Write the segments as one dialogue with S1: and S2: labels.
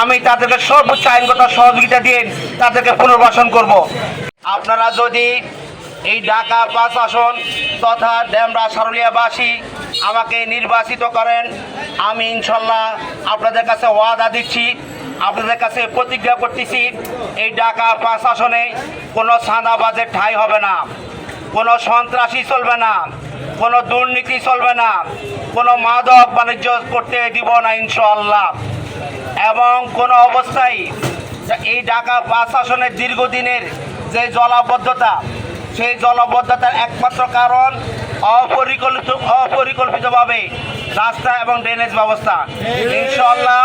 S1: আমি তাদেরকে সর্বোচ্চ আইনগত সহযোগিতা দিয়ে তাদেরকে পুনর্বাসন করব। আপনারা যদি এই ঢাকা পাঁচ আসন তথা ড্যামরা সারুলিয়াবাসী আমাকে নির্বাচিত করেন, আমি ইনশাল্লাহ আপনাদের কাছে ওয়াদা দিচ্ছি, আপনাদের কাছে প্রতিজ্ঞা করতেছি, এই ঢাকা পাঁচ আসনে কোনো সাদাবাজের ঠাঁই হবে না, কোনো সন্ত্রাসী চলবে না, কোনো দুর্নীতি চলবে না, কোনো মাদক বাণিজ্য করতে দিব না ইনশাল্লাহ। এবং কোনো অবস্থায় এই ঢাকা পাঁচ আসনের দীর্ঘদিনের যে জলাবদ্ধতা, সেই জলাবদ্ধতার একমাত্র কারণ অপরিকল্পিত, অপরিকল্পিতভাবে রাস্তা এবং ড্রেনেজ ব্যবস্থা। ইনশাল্লাহ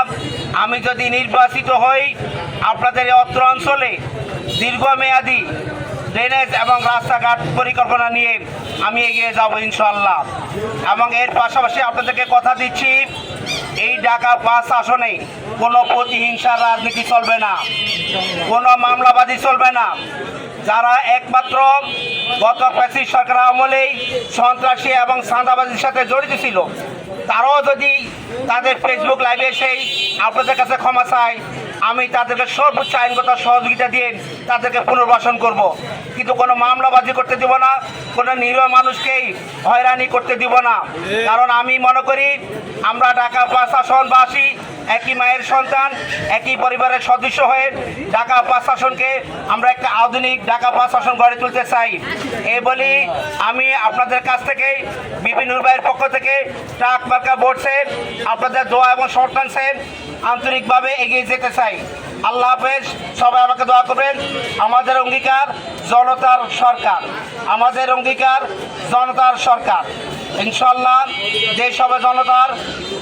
S1: আমি যদি নির্বাচিত হই, আপনাদের এই অত্র অঞ্চলে দীর্ঘমেয়াদী ড্রেনেজ এবং রাস্তাঘাট পরিকল্পনা নিয়ে আমি এগিয়ে যাব ইনশাল্লাহ এবং এর পাশাপাশি আপনাদেরকে কথা দিচ্ছি এই ঢাকা পাঁচ আসনে কোনো প্রতিহিংসার রাজনীতি চলবে না, কোনো মামলাবাদী চলবে না। যারা একমাত্র গত প্যাসিস সরকার আমলেই সন্ত্রাসী এবং সান্দাবাজির সাথে জড়িত ছিল, তারাও যদি তাদের ফেসবুক লাইভে এসেই আপনাদের কাছে ক্ষমা চায় আমি তাদেরকে সর্বোচ্চ আইনগত সহযোগিতা দিয়ে তাদেরকে পুনর্বাসন করব। কিন্তু কোনো মামলাবাজি করতে দিব না, কোনো নিরীহ মানুষকেই হয়রানি করতে দিব না কারণ আমি মনে করি, আমরা ঢাকা প্রশাসনবাসী একই মায়ের সন্তান, একই পরিবারের সদস্য হয়ে ঢাকা প্রশাসনকে আমরা একটা আধুনিক ঢাকা প্রশাসন গড়ে তুলতে চাই। এ বলি আমি আপনাদের কাছ থেকে বিভিন্ন ভাইয়ের পক্ষ থেকে ট্রাক মার্কা বোর্ডসে আপনাদের দোয়া এবং শর্টান্সে আন্তরিকভাবে এগিয়ে যেতে চাই। আল্লাহ হাফেজ, সবাই আমাকে দোয়া করবেন। আমাদের অঙ্গীকার জনতার সরকার। আমাদের অঙ্গীকার জনতার সরকার। ইনশাল্লাহ যে সবাই জনতার